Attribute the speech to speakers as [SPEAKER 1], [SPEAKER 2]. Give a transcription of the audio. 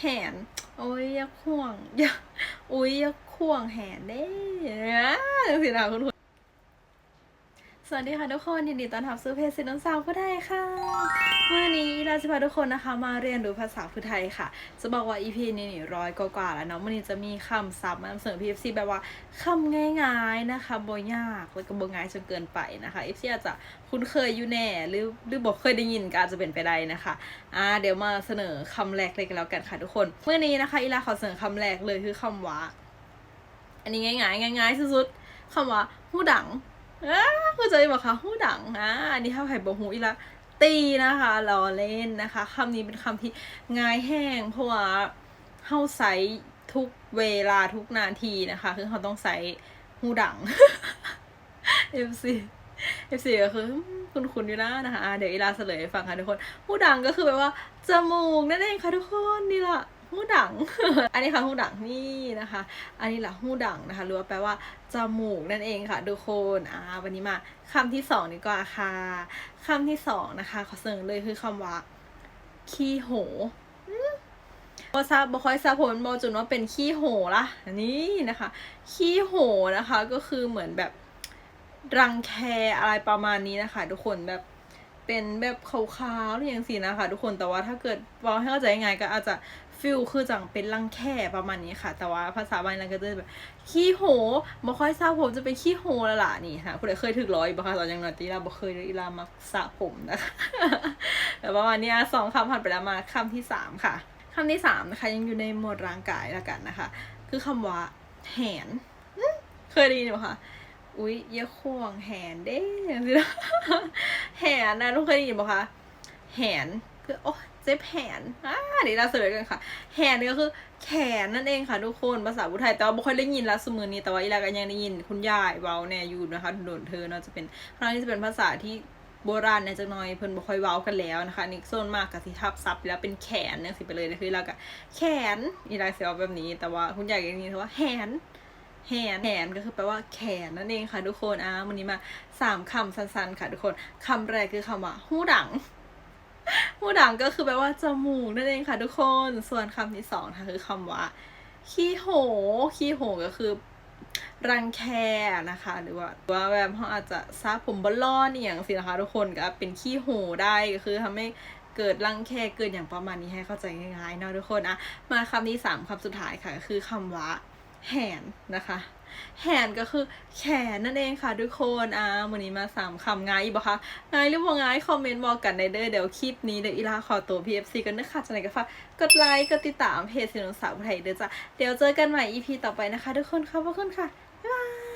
[SPEAKER 1] แหนโอ้ยยักข่วงยักอุ้ยยักข่วงแหนเด้นะจังสินะคุณสวัสดีค่ะทุกคนยินดีต้อนรับสู่เพจสินนสาวผู้ได้ค่ะ วัน จะพาทุกคนนะคะมาเรียนรู้ภาษาผู้ไทยค่ะ จะบอกว่า EP นี้นี่ร้อยกว่าแล้วเนาะวันนี้จะมีคำศัพท์มานำเสนอ PFC แบบว่าคำง่ายๆนะคะบ่ยากแล้วก็บ่ง่ายจนเกินไปนะคะ FC อาจจะคุ้นเคยอยู่แน่ หรือหรือบอกเคยได้ยินก็อาจจะเป็นไปได้นะคะอ่าเดี๋ยวมาเสนอคำแรกเลยกันแล้วกันค่ะทุกคนเมื่อนี้นะคะอีลาขอเสนอคำแรกเลยคือคำว่า อันนี้ง่ายๆง่ายๆสุดๆคำว่าหูดังอ่าเข้าใจบอกคะหูดังอ่าอันนี้ถ้าใครบอกหูอีลา ตีนะคะล้อเล่นนะคะคำนี้เป็นคำที่ง่ายแห้งเพราะว่าเข้าใส่ทุกเวลาทุกนาทีนะคะ คือเขาต้องใส่หูดัง FC FC ก็คือคุณคุณอยู่นะนะคะ เดี๋ยวอีลาเฉลยฟังค่ะทุกคนหูดังก็คือแปลว่าจมูกนั่นเองค่ะทุกคนนี่แหละ หูดัง อันนี้ค่ะหูดังนี่นะคะ อันนี้แหละหูดังนะคะหรือว่าแปลว่าจมูกนั่นเองค่ะทุกคนอ่าวันนี้มาคำที่สองดีกว่าค่ะคำที่สองนะคะขอเสนอเลยคือคำว่าขี้โหอืมบ่ทราบบ่ค่อยทราผลบ่จุนว่าเป็นขี้โหละนนี้นะคะ ขี้โหนะคะก็คือเหมือนแบบรังแคอะไรประมาณนี้นะคะ ทุกคนแบบ เป็นแบบขาวๆหรืออย่างสินะคะ ทุกคนแต่ว่าถ้าเกิดว่าให้เข้าใจง่ายก็อาจจะฟิลคือจังเป็นรังแคประมาณนี้ค่ะ แต่ว่าภาษาบาลีก็จะแบบขี้โหบ่ค่อยทราบผมจะเป็นขี้โหแล้วล่ะนี่ค่ะผู้ใดเคยถึกร้อยบ่คะตอนยังนอนตีลาบ่เคยเลยอีลามักสระผมนะคะแต่ประมาณนี้สองคำผ่านไปแล้วมาคำที่สามค่ะคำที่สามนะคะยังอยู่ในหมวดร่างกายละกันนะคะ คือคำว่าแหนเคยได้ยินไหมคะ อุ๊ยอยาข่วงแหนเด้สินะแหนนะทุกคนเคยได้ยินปะคะแหนคือโอ้เจ็บแหนอ่าเดี๋ยวเราเสนอกันค่ะ แหนก็คือแขนนั่นเองค่ะทุกคนภาษาพุทธไทยแต่ว่าไม่ค่อยได้ยินละสมือนี้แต่ว่าอีลากันยังได้ยินคุณยายเว้าแน่อยู่นะคะโดนเธอเนาะจะเป็นครั้งนี้จะเป็นภาษาที่โบราณเนี่ยจังน่อยเพิ่นบ่ค่อยเว้ากันแล้วนะคะนี่โซนมากกับที่ทับซับแล้วเป็นแขนเนี่ยสิไปเลยนะคือเราก็แขนอีลาเสียแบบนี้ แต่ว่าคุณยายก็ยังได้ยินว่าแหน แหนแหนก็คือแปลว่าแขนนั่นเองค่ะทุกคนอ่าวันนี้มาสามคำสั้นๆ ค่ะทุกคนคำแรกคือคำว่าหูดังหูดังก็คือแปลว่าจมูกนั่นเองค่ะทุกคน ส่วนคำที่สองนะคะคือคำว่าขี้โหขี้โหก็คือรังแคนะคะ หรือว่าหรือว่าแบบเขาอาจจะซาผมบอลลอนอย่างสินะคะทุกคนก็เป็นขี้โหได้ก็คือทำให้เกิดรังแคเกิดอย่างประมาณนี้ให้เข้าใจง่ายๆเนาะทุกคนอะมาคำที่สามคำสุดท้ายค่ะก็คือคำว่า แหนนะคะ แหนก็คือแขนนั่นเองค่ะทุกคนอ่าวันนี้มาสามคำง่ายอีกปะคะง่ายหรือว่าง่ายคอมเมนต์บอกกันในเด้อเดี๋ยวคลิปนี้เดี๋ยวอีลาขอตัว PFC กันนะคะจะไหนก็ฝากกดไลค์กดติดตามเพจสินสาวไทยเด้อจ้ะเดี๋ยวเจอกันใหม่ EP ต่อไปนะคะ ทุกคนขอบคุณค่ะบ๊ายบาย